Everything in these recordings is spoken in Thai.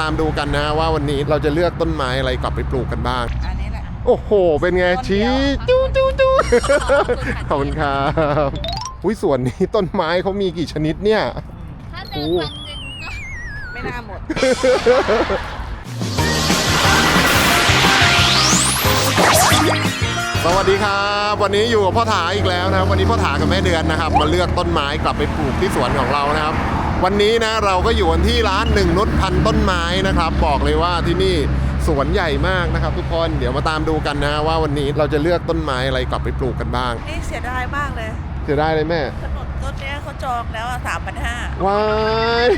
ตามดูกันนะว่าวันนี้เราจะเลือกต้นไม้อะไรกลับไปปลูกกันบ้าง อันนี้แหละ โอ้โห เป็นไงต้นเดีชี้ยวจู้จู้จู้ขขออบบคุคุณณคค่ะรับอุ้ยสวนนี้ต้นไม้เขามีกี่ชนิดเนี่ย ถ้าเดินวันหนึ่งก็ไม่น่าหมด สวัสดีครับ วันนี้อยู่กับพ่อถาอีกแล้วนะครับ วันนี้พ่อถากับแม่เดือนนะครับ มาเลือกต้นไม้กลับไปปลูกที่สวนของเรานะครับ วันนี้นะเราก็อยู่กันที่ร้านหนึ่งนุชพันธุ์ต้นไม้นะครับ บอกเลยว่าที่นี่สวนใหญ่มากนะครับ ทุกคนเดี๋ยวมาตามดูกันนะ ว่าวันนี้เราจะเลือกต้นไม้อะไรกลับไปปลูกกันบ้าง นี่เสียดายมากเลยจะได้เลยแม่ถนน ต้นเนี้ยเขาจองแล้วสามพันห้าว้าย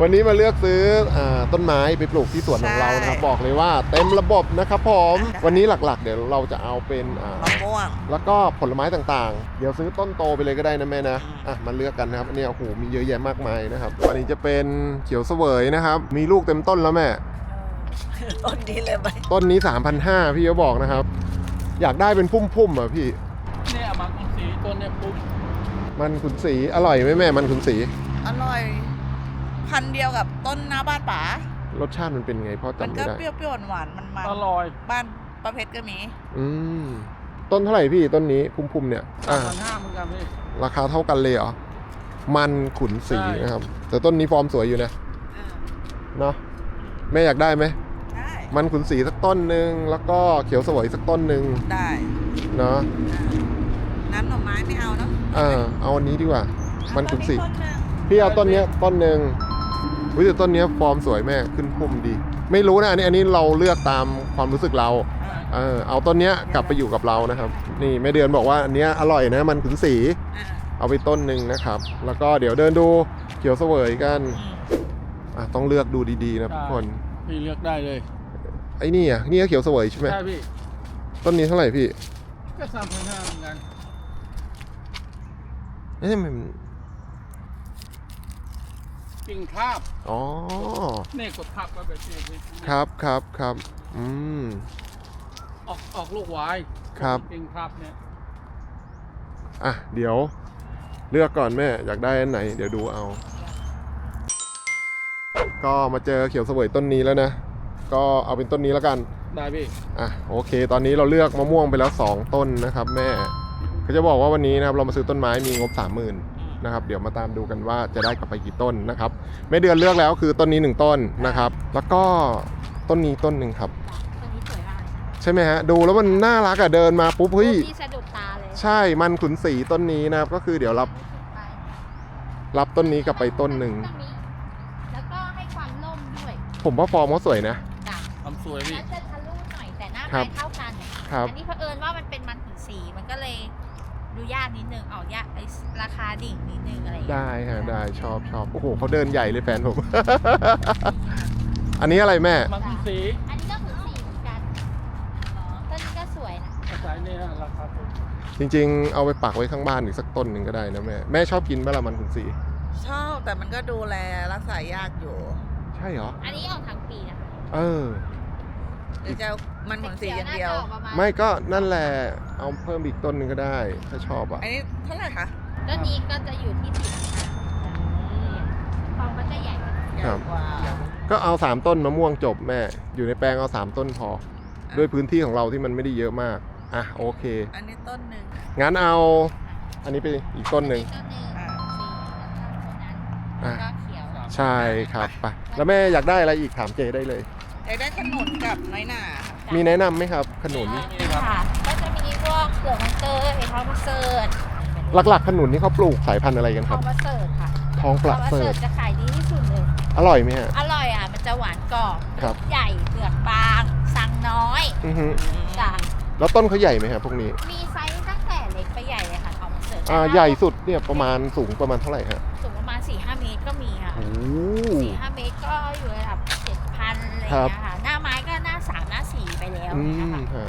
วันนี้มาเลือกซื้ออาต้นไม้ไปปลูกที่สวนของเรานะครับ บอกเลยว่าเต็มระบบนะครับผม วันนี้หลักๆ เดี๋ยวเราจะเอาเป็นอ่ามะม่วง แล้วก็ผลไม้ต่างๆ เดี๋ยวซื้อต้นโตไปเลยก็ได้นะแม่นะ อะมาเลือกกันนะครับอันนี้โอ้โหมีเยอะแยะมากมายนะครับ อันนี้จะเป็นเขียวเสวยนะครับ มีลูกเต็มต้นแล้วแม่ ต้นนี้เลยไหมต้นนี้ 3,500 พี่เขาบอกนะครับ อยากได้เป็นพุ่มๆอะพี่เนี่ยมันคุณสีตัวเนี่ยปุ๊บ มันขุนสีอร่อยไหมแม่มันขุนสีอร่อย พันธุ์เดียวกับต้นหน้าบ้านป๋ารสชาติมันเป็นไงพ่อมันจำไม่ก็ได้เปรี้ยวๆหวานๆมันมันอร่อยบ้านประเภทก็มีอืมต้นเท่าไหร่พี่ต้นนี้พุ่มๆเนี่ยอ่า พันห้าเหมือนกันพี่ ราคาเท่ากันเลยเหรอ มันขุนสีใช่ นะครับ แต่ต้นนี้ฟอร์มสวยอยู่นะ เนาะแม่อยากได้ไหม ได้มันขุนสีสักต้นหนึ่งแล้วก็เขียวเสวยสักต้นหนึ่งได้เนาะน้ำหน่อไม้ไม่เอาเนาะ อ่าเอาอันนี้ดีกว่า มันขุนสีต้นหนึ่งพี่เอาต้นเนี้ยต้นหนึ่งวิแต่ต้นเนี้ยฟอร์มสวยแม่ขึ้นพุ่มดี ไม่รู้นะอันนี้อันนี้เราเลือกตามความรู้สึกเราอ่าเออเอาต้นเนี้ยกลับไปอยู่กับเรานะครับ นี่แม่เดือนบอกว่าอันเนี้ยอร่อยนะมันขุนสีอ่าเอาไปต้นหนึ่งนะครับ แล้วก็เดี๋ยวเดินดูเขียวเสวยกันอืมอะต้องเลือกดูดีๆนะทุกคนพี่เลือกได้เลยไอ้นี่อะนี่ก็เขียวเสวยใช่ไหมใช่พี่ต้นนี้เท่าไหร่พี่ก็สามพันห้าเหมือนกัน เอ๊ะมันกิ่งคาบอ๋อเนี่ยกดทับไว้แบบนี้พี่ครับครับครับอืม ออกออกลูกไว้ครับ กิ่งคาบเนี่ยอะ เดี๋ยว เลือกก่อนแม่ อยากได้อันไหน เดี๋ยวดูเอา ก็มาเจอเขียวเสวยต้นนี้แล้วนะ ก็เอาเป็นต้นนี้แล้วกัน ได้พี่ อะโอเค ตอนนี้เราเลือกมะม่วงไปแล้ว 2 ต้นนะครับแม่ เขาจะบอกว่าวันนี้นะครับเรามาซื้อต้นไม้มีงบ30,000นะครับเดี๋ยวมาตามดูกันว่าจะได้กลับไปกี่ต้นนะครับแม่เดือนเลือกแล้วคือต้นนี้1ต้นนะครับ แล้วก็ต้นนี้ต้นหนึ่งครับ ตัวนี้สวยมากเลยใช่ไหมฮะดูแล้วมันน่ารักอะเดินมาปุ๊บเฮ้ยที่สะดุดตาเลยใช่มันขุนสีต้นนี้นะครับก็คือเดี๋ยวรับรับต้นนี้กลับไปต้นหนึ่งแล้วก็ให้ความร่มด้วยผมว่าฟอร์มเขาสวยนะ จ้ะทำสวยพี่แล้วจะทะลุหน่อยแต่หน้าครัไม้บ เท่ากัน ครับ อันี้เผอิญว่ามันเป็นมันถึงสีมันก็เลย ดูยากนิดนึงออกยากไอ้ราคาดิ่งนิดนึงอะไรอย่างเงี้ยได้ฮะได้ชอบชอบโอ้โหเขาเดินใหญ่เลยแฟนผม อันนี้อะไรแม่ มันคุณสีอันนี้ก็คือสีเหมือนกันต้นนี้ก็สวยนะกระสายเนี่ยราคาถูกจริงๆ เอาไปปักไว้ข้างบ้านอีกสักต้นหนึ่งก็ได้นะแม่ แม่ชอบกินเมื่อมันขุนสี ชอบแต่มันก็ดูแลรักษายากอยู่ ใช่เหรอ อันนี้ออกทั้งปีนะคะ เออ หรือจะมันขนสีอย่างเดียวแต่ขีน่จะออกประาณไม่ก็นั่นแหละเอาเพิ่มอีกต้นหนึ่งก็ได้ ถ้าชอบอะอันนี้เท่าไหร่คะต้นนี้ก็จะอยู่ที่สี่ราคาฟองก็จะใหญ่กว่าใหญ่กว่าก็เอาสามต้นมะม่วงจบแม่ อยู่ในแปลงเอาสามต้นพอ ด้วยพื้นที่ของเราที่มันไม่ได้เยอะมาก อะโอเค อันนี้ต้นหนึ่งงั้นเอา อันนี้ไปอีกต้นหนึ่งต้นหนึ่งอ่าสี่แล้วก็ต้นนั้นอะก็เขียว ใช่ครับไปแล้วแม่อยากได้อะไรอีกถามเจได้เลย อยากได้ขนุนกับน้อยหน่าค่ะมีแนะนำไหมครับขนุนนี่ครับค่ะ ก็จะมีพวกเปลือกมังเตอร์เห็ดทองมังเสิร์ตหลักๆขนุนนี่เขาปลูกสายพันธุ์อะไรกันทคอรังบ มังเสิร์ตค่ะทองปทระองมังเสริเสิร์ฐตจะขายดีที่สุดเลย อร่อยไหมฮะ อร่อยอะ มันจะหวานกรอบ ครับ ใหญ่เปลือกบางสังน้อยอือฮึจ้ะแล้วต้นเขาใหญ่ไหมครับพวกนี้ มีไซส์ตั้งแต่เล็กไปใหญ่เลยค่ะทองมังเสิร์ตอ่า ใหญ่สุดเนี่ยประมาณสูงประมาณเท่าไหร่ฮะสูงประมาณ4 5เมตรก็มีค่ะโอ้สี่ห้าเมตรก็อยู่ระดับ ครับเงี้ยค่ะหน้าไม้ก็หน้าสามหน้าสี่ไปแล้วอืเนี่ยมค่ะฮะ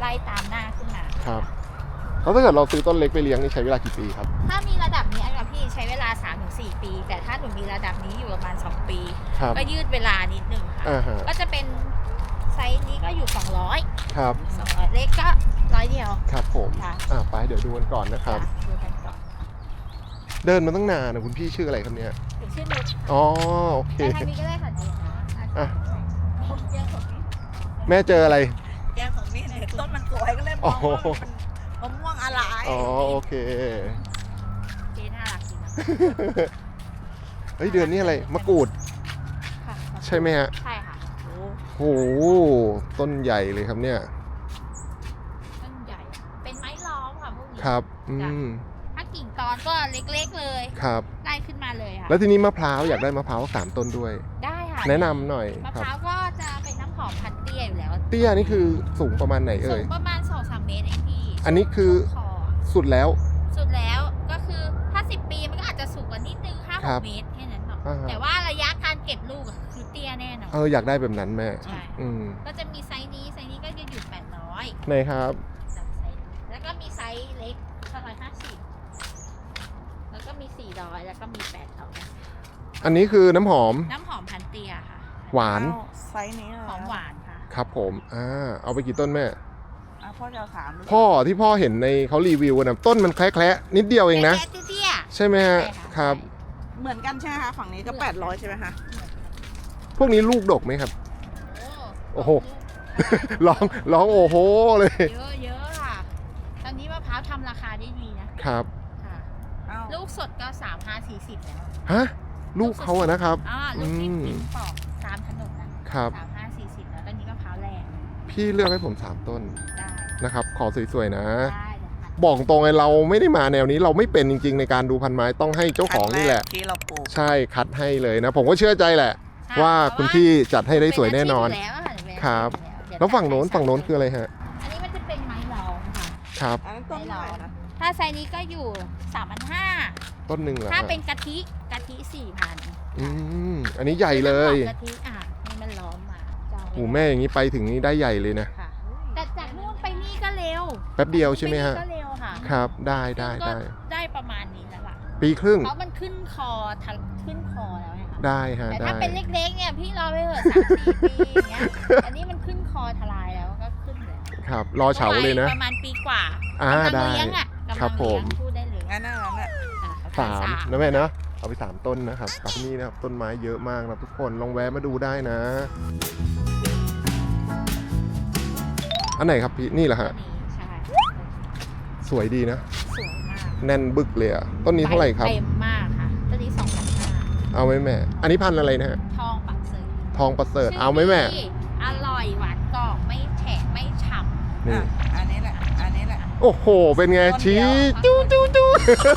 ไล่ตามหน้าขึ้นมา ครับแล้วถ้าเกิดเราซื้อต้นเล็กไปเลี้ยงนี่ใช้เวลากี่ปีครับ ถ้ามีระดับนี้อันกับพี่ใช้เวลา 3-4 ปี แต่ถ้าหนูมีระดับนี้อยู่ประมาณ 2 ปี ครับก็ยืดเวลานิดนึงค่ะ อ่าฮะก็จะเป็นไซส์นี้ก็อยู่ 200 ครับ200 เล็กก็ร้อยเดียว ครับผมค่ะ อ่าไปเดี๋ยวดูกันก่อนนะครับจ้ะดูกันก่อนเดินมาตั้งนานนะคุณพี่ชื่ออะไรครับเนี่ย หนูชื่อนุชอ๋อโอเคแต่ทางนี้ก็ได้ค่ะเจ๊อะแก้มของนี่ แม่เจออะไร แก้มของนี่เนี่ยต้นมันสวยก็เลยมองว่ามันเป็นมะม่วงอะไรอ๋อโอเค เจ๊น่ารักจริงนะเฮ้ยเดือนนี้อะไรมะกรูดค่ะใช่ไหมฮะใช่ค่ะโหต้นใหญ่เลยครับเนี่ยต้นใหญ่ เป็นไม้ล้อมค่ะพวกนี้ครับอืมถ้ากิ่งตอนก็เล็กๆเลยครับไล่ขึ้นมาเลยค่ะแล้วทีนี้มะพร้าวอยากได้มะพร้าวสามต้นด้วย ได้ค่ะแนะนำหน่อยมะคพรับร้าวก็ เตี้ยนี่คือสูงประมาณไหนสูเอ่ย งประมาณ2อสามเมตรเองพี่อันนี้คือคอสุดแล้ว สุดแล้วก็คือถ้า 10 ปีมันก็อาจจะสูงกว่านิดนึงห้าหครักบเมตรแค่นั้นเนาะอ่าฮะ แต่ว่าระยะการเก็บลูกอะคือเตี้ยแน่นอนเอออยากได้แบบนั้นแม่ ใช่อืมก็จะมีไซส์นี้ไซส์นี้ก็จะอยู่800ไหนครับจากไซส์นี้แล้วก็มีไซส์เล็ก250แล้วก็มี 400 แล้วก็มี800อันนี้คือน้ำหอม น้ำหอมพันเตียค่ะ หวาน ไซส์นี้เลยหอมหวาน ค่ะครับผมอ่าเอาไปกี่ต้นแม่อะพ่อจะเอาสามหรือพ่อที่พ่อเห็นในเขารีวิวกันนะต้นมันแคละๆนิดเดียวเองนะ แค่เตี้ย ใช่ไหมๆฮะใช่ะ ครับ เหมือนกันใช่ไหมคะฝั่งนี้ก็แปดร้อยใช่ไหมคะพวกนี้ลูกดกไหมครับโอ้โอ้โห ร้องร้องโอ้โหเลยเยอะเยอะค่ะ ตอนนี้มะพร้าวทำราคาได้ดีนะครับค่ะ อ้าวลูกสดก็สามห้าสี่สิบแล้วฮะลูกเขาอะนะครับ อ่าลูกที่อืม ปิ้งปอกตามถนนนะครับ สามห้า พี่เลือกให้ผมสามต้นได้นะครับ ขอสวยๆนะได้เลยค่ะบอกตรงเลยเราไม่ได้มาแนวนี้เราไม่เป็นจริง ๆ ในการดูพันไม้ต้องให้เจ้าของนี่แหละ ที่เราปลูกใช่คัดให้เลยนะ ผมก็เชื่อใจแหละใช่ว่าเพระคุณพี่จัดให้ได้สวยแน่นอนเป็อาชีพยู่แล้วอะเป็นอาชีพครับอยู่แล้วฝั่งโน้นเดี๋ยฝั่งโน้นตัดคืออะไรฮะ อันนี้มันจะเป็นไม้ล้อมค่ะครับอันนั้นต้นเท่าไหร่นะถ้าไซส์นี้ก็อยู่สามพันห้าต้นหนึ่งเหรอถ้าฮะเป็นกะทิกะทิสี่พันอืมอันนี้ใหญ่เลยกะทิอะนี่มันล้อมมา จะเอาไว้โอ้แม่อย่างนี้ไปถึงนี่ได้ใหญ่เลยนะ ค่ะ แต่จากนู่นไปนี่ก็เร็วแป๊บเดียวใช่ไหมฮะ ปนี่ก็เร็วค่ะครับ ได้ได้ก็ได้ ได้ประมาณนี้แล้วล่ะ ปีครึ่ง เพราะมันขึ้นคอทันขึ้นคอแล้วไงคะได้ฮะ แต่ได้ ถ้าเป็นเล็กๆเนี่ยพี่รอไปเถอะสามสี่ปีอย่างเงี้ย อันนี้มันขึ้นคอทลายแล้วก็ขึ้นเลยครับ รอเฉาเลยนะ ประมาณปีกว่าอ่ากำลังได้ เลี้ยงอะกำลังครับผเลี้ยมงพูดได้เลยงั้นนั่นแหละอะสามสามนะแม่เนาะเอาไปสามต้นนะครับกับนี่นะครับ ต้นไม้เยอะมากนะทุกคน ลองแวะมาดูได้นะ อันไหนครับพี่ นี่เหรอตัวฮะนี้ใช่สวยดีนะ สวยมากแน่นบึกเลยอะต้นนี้เท่าไหร่ครับ เต็มมากค่ะตัวนี้สองพันห้าเอาไหมแม่ อันนี้พันธุ์อะไรนะฮะ ทองปักเซยทองประเสริฐ เอาไหมแม่ ชื่อดีอร่อยหวานกรอบไม่แฉะไม่ฉ่ำนี่ อะอันนี้แหละ อันนี้แหละ โอ้โห เป็นไงต้นเดีชี้ยวจู้จู้จู้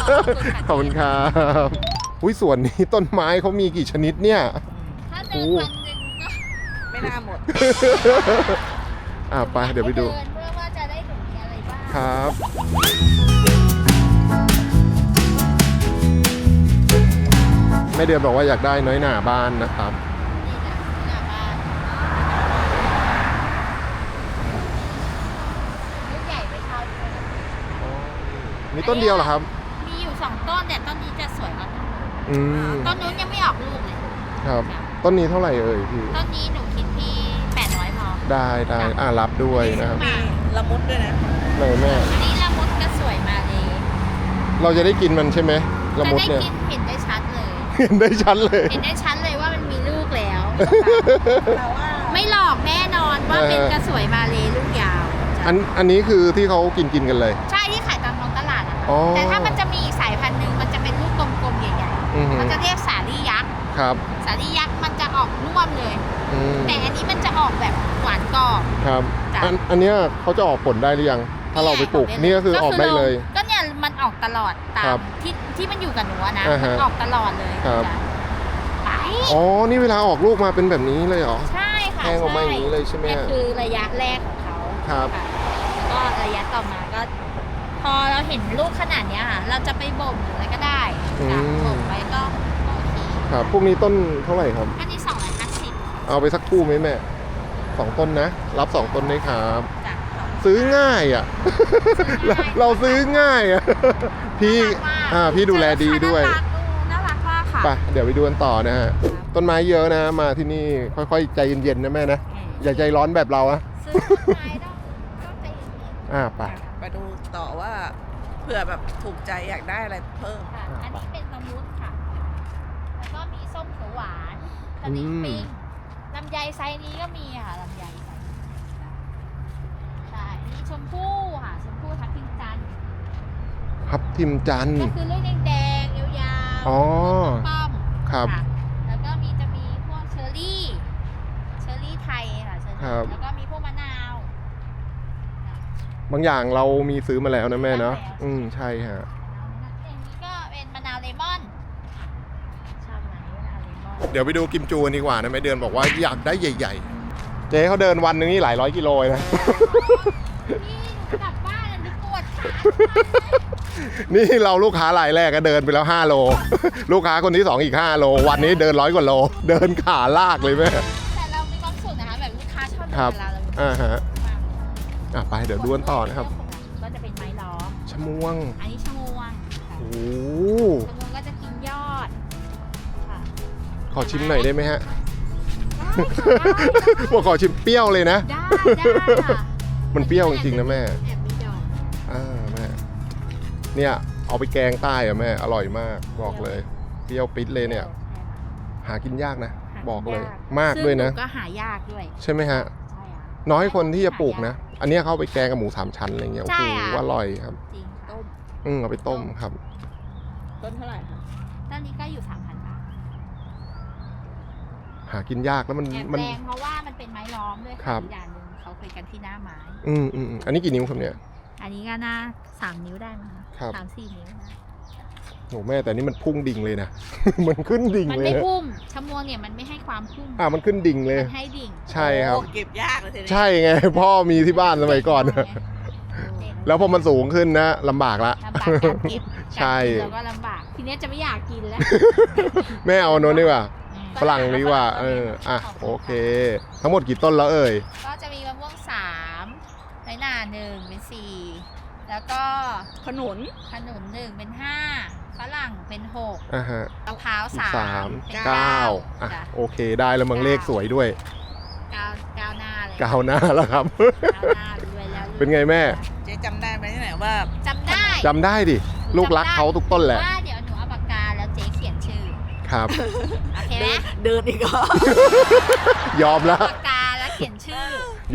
ขอบคุณค่ะขอบคุณครับอุ้ยส่วนนี้ต้นไม้เขามีกี่ชนิดเนี่ย ถ้าเดินวันหนึ่งก็ไม่น่าหมด อะไปเดี๋ยวไปดูเนเพื่อว่าจะได้ดูมีอะไรบ้างครับแม่เดือนบอกว่าอยากได้น้อยหนาบ้านนะครับนี่นะหน้าบ้านลูกใหญ่ไม่เท่าด้วยนะมีต้นเดียวเหรอครับ มีอยู่สองต้นแต่ต้นนี้จะสวยกว่าต้นนู้นอืมต้นนู้นยังไม่ออกลูกเลยครับ ต้นนี้เท่าไหร่เอ่ยพี่ ต้นนี้หนูคิดที่800พอ ได้ได้อ่ารับด้วยนะครับมีละมุดด้วยนะไหนแม่ อันนี้ละมุดก็สวยมาเลยเราจะได้กินมันใช่ไหมละจะมุดได้เนี่ยกินเห็นได้ชัดเลย เห็นได้ชัดเลย เห็นได้ชัดเลยว่ามันมีลูกแล้ว แต่ว่าไม่หลอกแน่นอนว่าเป็นกระสวยมาเลยลูกยาวอันอันนี้คือที่เขากินกินกันเลย ใช่ที่ขายตามท้องตลาดนะคะอ๋อ แต่ถ้ามันจะมีอีกสายพันธุ์หนึ่งมันจะเป็นลูกกลมๆใหญ่อือๆหือมันจะเรียกสาลี่ยักษ์ ครับสาลี่ยักษ์มันจะออกร่วมเลย อืมแต่อันนี้มันจะออกแบบ หวานกรอบ ครับ จ้ะ อันอันเนี้ยเขาจะออกผลได้หรือยัง ถ้าเราไปปลูกนี่ก็คือออกได้เลย ก็เนี่ยมันออกตลอดตาครัมบที่ที่มันอยู่กับหนูอะนะอ่าฮะมันออกตลอดเลยครับ จ้ะไปอ๋อ นี่เวลาออกลูกมาเป็นแบบนี้เลยเหรอ ใช่ค่ะแทงออกมาอย่างนี้เลยใช่ไหมนี่ฮะ คือระยะแรกของเขาครับะแล้วก็ระยะต่อมาก็ พอเราเห็นลูกขนาดเนี้ยค่ะ เราจะไปบ่มหรืออะไรก็ได้จ้ะบ่มไว้ก็โอเคครับ พวกนี้ต้นเท่าไหร่ครับ อันนี้สองร้อยห้าสิบเอาไปสักคู่ไหมแม่ สองต้นนะ รับสองต้นได้ครับจ้ะซื้อง่ายอะ เราเราซื้อง่ายอะ พี่น่ารักมากอ่าพี่ดูแลดีด้วยน่ารักน่ารักมากค่ะไปเดี๋ยวไปดูกันต่อนะฮะ ต้นไม้เยอะนะมาที่นี่ค่อยๆ ใจเย็นๆนะแม่นะ อย่าใจร้อนแบบเราอะซื้อต้นไม้ต้องต้องใจเย็นอ่าไปไปดูต่อว่าเผื่อแบบถูกใจอยากได้อะไรเพิ่มๆค่ะ อันนี้เป็นมะมุดค่ะ แล้วก็ตลิงอืม ปิงลำไยไซส์นี้ก็มีค่ะลำไยไซส์นี้ใช่มีชมพู่ค่ะชมพู่ทับทิมจันทร์พับทิมจันทร์ก็คือลูกแดงๆยาวๆอ๋อป้อมครับะแล้วก็มีจะมีพวกเชอร์รี่ เชอร์รี่ไทยค่ะเชอร์ครัรี่บ แล้วก็มีพวกมะนาวบางอย่างเรามีซื้อมาแล้วนะแม่เนาะซื้อมาแล้วอืมใช่ฮะ อย่างนี้ก็เป็นมะนาวเลมอน ชอบไหนมะนาว เลมอนเดี๋ยวไปดูกิมจูกันดีกว่านะแม่เดือนบอกว่าอยากได้ใหญ่ ๆ เจ๊เขาเดินวันหนึงนี่หลายร้อยกิโลเลยนะนี่หนูกลับบ้านแล้วหนูปวดขานี่เราลูกค้ารายแรกก็เดินไปแล้ว 5 โล ลูกค้าคนที่ 2 อีก 5 โล วันนี้เดินร้อยกว่าโล เดินขาลากเลยแม่แต่เรามีความสุขนะคะแบบลูกค้าชอบครับเวลาเราอ่าฮะมากอะไปเดี๋ยวดูกันต่อนะครับก็จะเป็นไม้ล้อมชะมวง อันนี้ชะมวงค่ะโอ้โหชะม ขอชิมหน่อยได้ไหมฮะได้บอกขอชิมเปรี้ยวเลยนะ ได้ได้ค่ะมันเปรี้ยวจริงๆนะแม่ แอบมีดอกอ่าแม่ เนี่ย เอาไปแกงใต้อะแม่ อร่อยมาก บอกเลย เปรี้ยวปิดเลยเนี่ย หากินยากนะ บอกเลย มากด้วยนะ ซึ่งหก็หายากด้วยใช่ไหมฮะ ใช่ค่ะน้อยคนที่จะปลูกนะ อันเนี้ยเขาเอาไปแกงกับหมูสามชั้นอะไรเงี้ย โอ้ใช่โหอะอร่อยครับ จริงต้มอืมเอาไปต้มครับ ต้นเท่าไหร่คะตอนนี้ก็อยู่สามพันบาท หากินยากแล้วมันแอบมัน แรงเพราะว่ามันเป็นไม้ล้อมด้วยครัค่ะบ อีกอย่างหนึ่งเขาคุยกันที่หน้าไม้ อืมอืมอืมอันนี้กี่นิ้วครับเนี่ย อันนี้ก็น่าสามนิ้วได้มั้งคะครับ สามสี่นิ้วนะโหแม่แต่นี่มันพุ่งดิ่งเลยนะ มันขึ้นดิ่งมันเลยไม่นะพุ่มชะมวงเนี่ยมันไม่ให้ความพุ่มอ่ามันขึ้นดิ่งเลย มันให้ดิ่งใช่ครับ โอ้เก็บยากเลยทีนี้ใช่ไง พ่อมีที่บ้านสมัยก่อนเด็กแล้วพอมันสูงขึ้นนะลำบากละ ลำบากการเก็บใช่ การกินเราก็ลำบากทีเนี้ยจะไม่อยากกินแล้ว แม่เอาโน้นดีกว่าอืม ฝรั่งดีกว่า เออ อะ โอเค ทั้งหมดกี่ต้นแล้วเอ่ย ก็จะมีมะม่วงสามไรหนาหนึ่งเป็นสี่แล้วก็ขนุนขนุนหนึ่งเป็นห้าฝรั่งเป็นหกอะฮะมะพร้าวอีกสามสามเป็นเก้าอะ จ้ะโอเค ได้แล้วมังเลขสวยด้วยเก้าเก้าหน้าเลยก้าวหน้าแล้วครับ เก้าหน้ารวยแล้วเป็นไงแม่ เจ๊จำได้ไหมที่ไหนว่าจำได้จำได้ดิ ลูกรักเขาทุกต้นแหละ ว่า ครับ โอเคไหมเดินเดินอีกเหรอยอมแล้ว ปากกาแล้วเขียนชื่อ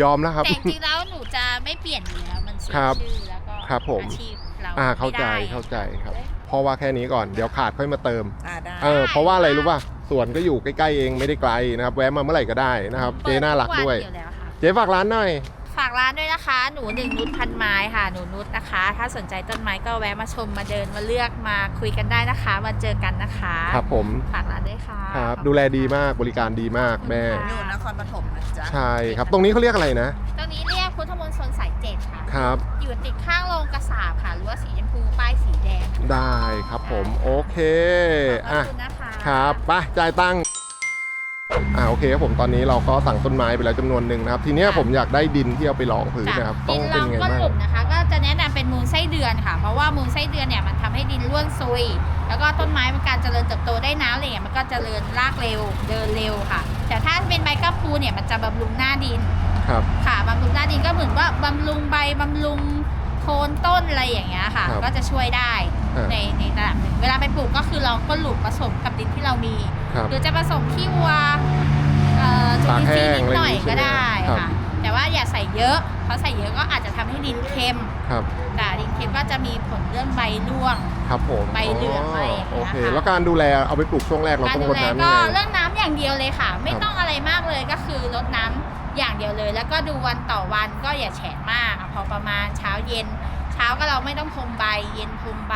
ยอมแล้วครับ แต่จริงๆแล้วหนูจะไม่เปลี่ยนอยู่แล้วมันเสียครับชื่อแล้วก็ครับผม อาชีพเราอ่าเข้าใจไม่ได้ เข้าใจครับเพราะว่าแค่นี้ก่อนเดี๋ยวขาดค่อยมาเติม อ่าได้เออเพราะว่าอะไรรู้ป่ะสวนก็อยู่ใกล้ๆเองไม่ได้ไกลนะครับ แวะมาเมื่อไหร่ก็ได้นะครับ เจ๊น่ารักด้วยเปิทุกนอแล้วค่ะ เจ๊ฝากร้านหน่อย ฝากร้านด้วยนะคะ หนูหนึ่งนุชพันไม้ค่ะ หนูนุชนะคะ ถ้าสนใจต้นไม้ก็แวะมาชมมาเดินมาเลือกมาคุยกันได้นะคะ มาเจอกันนะคะครับผมฝากร้านด้วยค่ะครับขอบคุณดูแลดีมากบริการดีมากแม่ขอบคุณอยู่ค่ะนครปฐมนะจ๊ะใช่ครับ ตรงนี้เขาเรียกอะไรนะ ตรงนี้เรียกพุทธมณฑลสายเจ็ดค่ะ ครับ อยู่ติดข้างโรงกระสาบค่ะ หรือว่าสีชมพูป้ายสีแดง ได้ครับผม โอเค ขอบอะ คุณนะคะ ครับ ไป จ่ายตังค์ อ่าโอเคครับผมตอนนี้เราก็สั่งต้นไม้ไปแล้วจำนวนหนึ่งนะครับ ทีเนี้ยผมอยากได้ดินที่เอาไปรองพื้นจ้ะนะครับต้ดิองนเป็รนองไงก้นบ้างหลุมนะคะ ก็จะแนะนำเป็นมูลไส้เดือนค่ะ เพราะว่ามูลไส้เดือนเนี่ยมันทำให้ดินร่วนซุย แล้วก็ต้นไม้มันการเจริญเติบโตได้น้ำอะไรอย่างเงี้ยมันก็เจริญรากเร็วเดินเร็วค่ะ แต่ถ้าเป็นใบกัมพูเนี่ยมันจะบำรุงหน้าดินครับค่ะบำรุงหน้าดินก็เหมือนว่าบำรุงใบบำรุงโคนต้นอะไรอย่างเงี้ยค่ะครับก็จะช่วยได้อ่า ในในระดับหนึ่งเวลาไปปลูกก็คือเราก็หลุมผสมกับดินที่เรามีครับหรือจะผสมขี้วัวเอ่อจุลินทรีย์นิดหน่อยตากแห้งอะไรอย่างงี้ก็ได้ใช่ไหมครับค่ะแต่ว่าอย่าใส่เยอะ เพราะใส่เยอะก็อาจจะทำให้ดินเค็มครับแต่ดินเค็มก็จะมีผลเรื่องใบร่วง ครับผม ใบเหลืองอะไรอย่างเงี้ยโอเคค่ะแล้วการดูแลเอาไปปลูกช่วงแรกเราการต้องดูรดแลน้ำยังก็ไงเรื่องน้ำอย่างเดียวเลยค่ะ ไม่ครับต้องอะไรมากเลยก็คือรดน้ำอย่างเดียวเลย แล้วก็ดูวันต่อวันก็อย่าแฉะมากอะพอประมาณเช้าเย็นเช้าก็เราไม่ต้องพรมใบ เย็นพรมใบ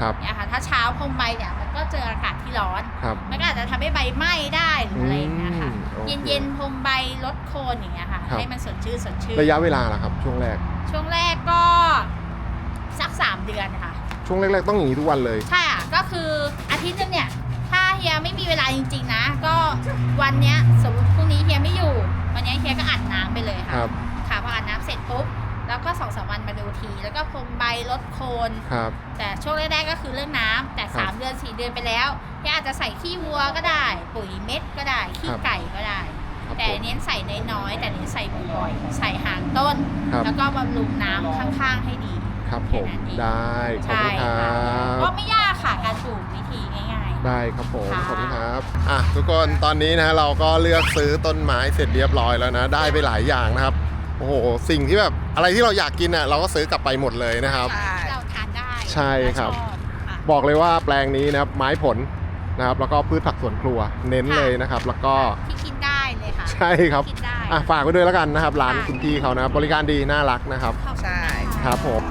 ครับเนี่ยค่ะถ้าเช้าพรมใบเนี่ยมันก็เจออากาศที่ร้อน ครับมันก็อาจจะทำให้ใบไหม้ได้หรืออะไรอย่างเงี้ยค่ะ อืมโอเคเย็นๆพรมใบลดโคนอย่างเงี้ยค่ะ ครับ ให้มันสดชื่นสดชื่นระยะเวลาล่ะครับ ช่วงแรก ช่วงแรกก็สักสามเดือนค่ะ ช่วงแรก ๆ ต้องอย่างนี้ทุกวันเลย ใช่อะ ก็คืออาทิตย์หนึงเนี่ย ถ้าเฮียไม่มีเวลาจริง ๆ นะ ก็วันเนี้ยสมมติพรุ่งนี้เฮียไม่อยู่ วันเนี้ยเฮียก็อัดน้ำไปเลยคค่ะรับ ค่ะพออัดน้ำเสร็จปุ๊บ แล้วก็สองสามวันมาดูที แล้วก็พรมใบลดโคน ครับ แต่ช่วงแรกๆก็คือเรื่องน้ำแต่ ครับ3 เดือน 4 เดือนไปแล้วเฮียอาจจะใส่ขี้วัวก็ได้ ปุ๋ยเม็ดก็ได้ ขี้ครับ ไก่ก็ได้ ครับแต่ผม เน้นใส่น้อยๆแต่เน้นใส่บ่อยๆใส่ห่างต้น ครับ แล้วก็บำรุงน้ำข้างๆให้ดี ครับผมแค่นั้นเองได้ขอบใช่คุณครัค่ะ บ ก็ไม่ยากค่ะการปลูกวิธีง่ายๆได้ครับผมค่ะ ขอบคุณครับอะทุกคนตอนนี้นะเราก็เลือกซื้อต้นไม้เสร็จเรียบร้อยแล้วนะ ได้ไปหลายอย่างนะครับ โอ้โหสิ่งที่แบบอะไรที่เราอยากกินอะเราก็ซื้อกลับไปหมดเลยนะครับใช่ที่เราทานได้ใช่ครับและชอบค่ะ บอกเลยว่าแปลงนี้นะครับไม้ผลนะครับ แล้วก็พืชผักสวนครัวเน้นเลยนะครับ แล้วก็ที่กินได้เลยค่ะใช่ครับกินได้ อะฝากไว้ด้วยแล้วกันนะครับร้านค่ะคุณพี่เขานะครับบริการดีน่ารักนะครับ ขอบคุณใช่ค่ะ ครับผม